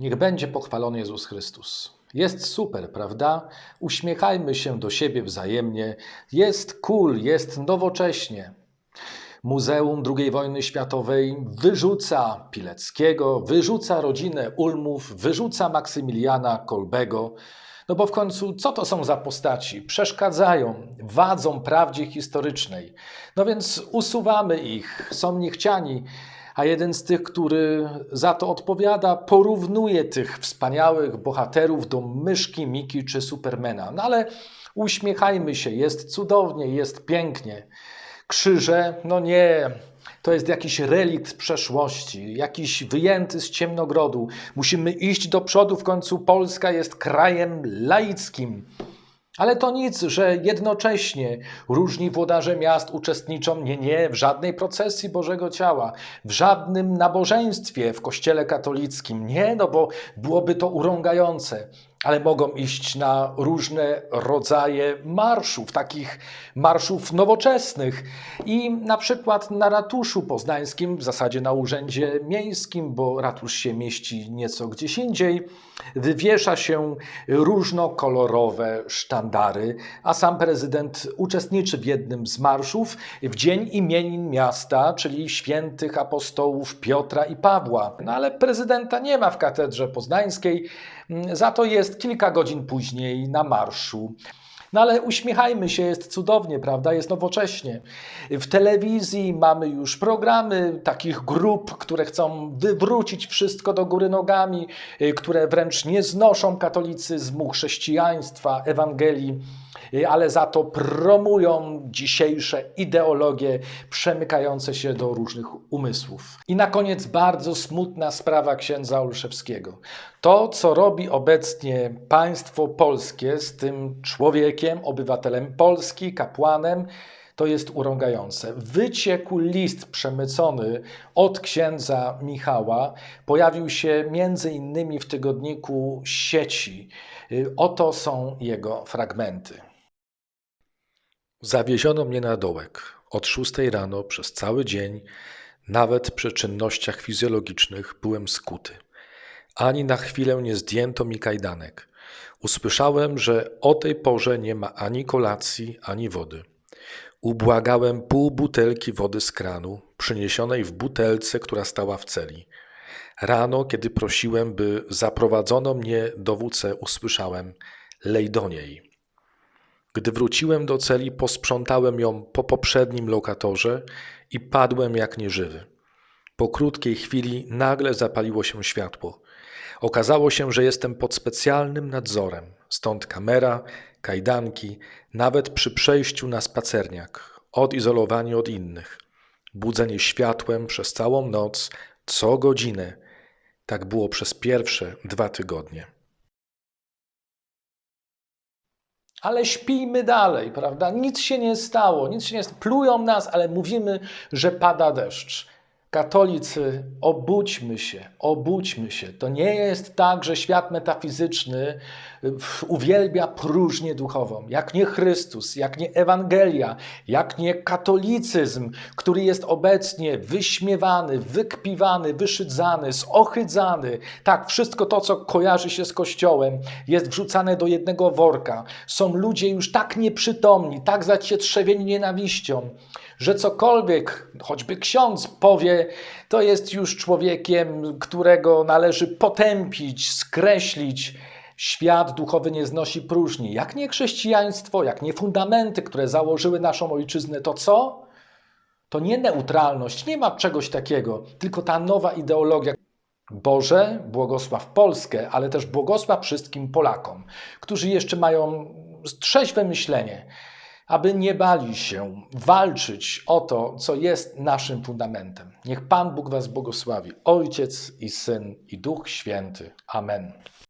Niech będzie pochwalony Jezus Chrystus. Jest super, prawda? Uśmiechajmy się do siebie wzajemnie. Jest cool, jest nowocześnie. Muzeum II wojny światowej wyrzuca Pileckiego, wyrzuca rodzinę Ulmów, wyrzuca Maksymiliana Kolbego. No bo w końcu, co to są za postaci? Przeszkadzają, wadzą prawdzie historycznej. No więc usuwamy ich, są niechciani, a jeden z tych, który za to odpowiada, porównuje tych wspaniałych bohaterów do myszki, Miki czy Supermana. No ale uśmiechajmy się, jest cudownie, jest pięknie. Krzyże, no nie, to jest jakiś relikt przeszłości, jakiś wyjęty z ciemnogrodu. Musimy iść do przodu, w końcu Polska jest krajem laickim. Ale to nic, że jednocześnie różni włodarze miast uczestniczą nie, nie w żadnej procesji Bożego Ciała, w żadnym nabożeństwie w Kościele katolickim. Nie, no bo byłoby to urągające. Ale mogą iść na różne rodzaje marszów, takich marszów nowoczesnych. I na przykład na ratuszu poznańskim, w zasadzie na urzędzie miejskim, bo ratusz się mieści nieco gdzieś indziej, wywiesza się różnokolorowe sztandary, a sam prezydent uczestniczy w jednym z marszów w dzień imienin miasta, czyli świętych apostołów Piotra i Pawła. No ale prezydenta nie ma w katedrze poznańskiej, za to jest kilka godzin później na marszu. No ale uśmiechajmy się, jest cudownie, prawda? Jest nowocześnie. W telewizji mamy już programy takich grup, które chcą wywrócić wszystko do góry nogami, y, które wręcz nie znoszą katolicyzmu, chrześcijaństwa, Ewangelii, ale za to promują dzisiejsze ideologie przemykające się do różnych umysłów. I na koniec bardzo smutna sprawa księdza Olszewskiego. To, co robi obecnie państwo polskie z tym człowiekiem, obywatelem Polski, kapłanem, to jest urągające. Wyciekł list przemycony od księdza Michała. Pojawił się między innymi w tygodniku sieci. Oto są jego fragmenty. Zawieziono mnie na dołek od 6 rano przez cały dzień. Nawet przy czynnościach fizjologicznych byłem skuty. Ani na chwilę nie zdjęto mi kajdanek. Usłyszałem, że o tej porze nie ma ani kolacji, ani wody. Ubłagałem pół butelki wody z kranu, przyniesionej w butelce, która stała w celi. Rano, kiedy prosiłem, by zaprowadzono mnie do WC, usłyszałem: lej do niej. Gdy wróciłem do celi, posprzątałem ją po poprzednim lokatorze i padłem jak nieżywy. Po krótkiej chwili nagle zapaliło się światło. Okazało się, że jestem pod specjalnym nadzorem, stąd kamera, kajdanki, nawet przy przejściu na spacerniak, odizolowani od innych. Budzenie światłem przez całą noc, co godzinę. Tak było przez pierwsze dwa tygodnie. Ale śpijmy dalej, prawda? Nic się nie stało, nic się nie stało. Plują nas, ale mówimy, że pada deszcz. Katolicy, obudźmy się, obudźmy się. To nie jest tak, że świat metafizyczny uwielbia próżnię duchową. Jak nie Chrystus, jak nie Ewangelia, jak nie katolicyzm, który jest obecnie wyśmiewany, wykpiwany, wyszydzany, zohydzany. Tak, wszystko to, co kojarzy się z Kościołem, jest wrzucane do jednego worka. Są ludzie już tak nieprzytomni, tak zacietrzewieni nienawiścią, że cokolwiek, choćby ksiądz powie, to jest już człowiekiem, którego należy potępić, skreślić. Świat duchowy nie znosi próżni. Jak nie chrześcijaństwo, jak nie fundamenty, które założyły naszą ojczyznę, to co? To nie neutralność, nie ma czegoś takiego, tylko ta nowa ideologia. Boże, błogosław Polskę, ale też błogosław wszystkim Polakom, którzy jeszcze mają trzeźwe myślenie aby nie bali się walczyć o to, co jest naszym fundamentem. Niech Pan Bóg Was błogosławi, Ojciec i Syn i Duch Święty. Amen.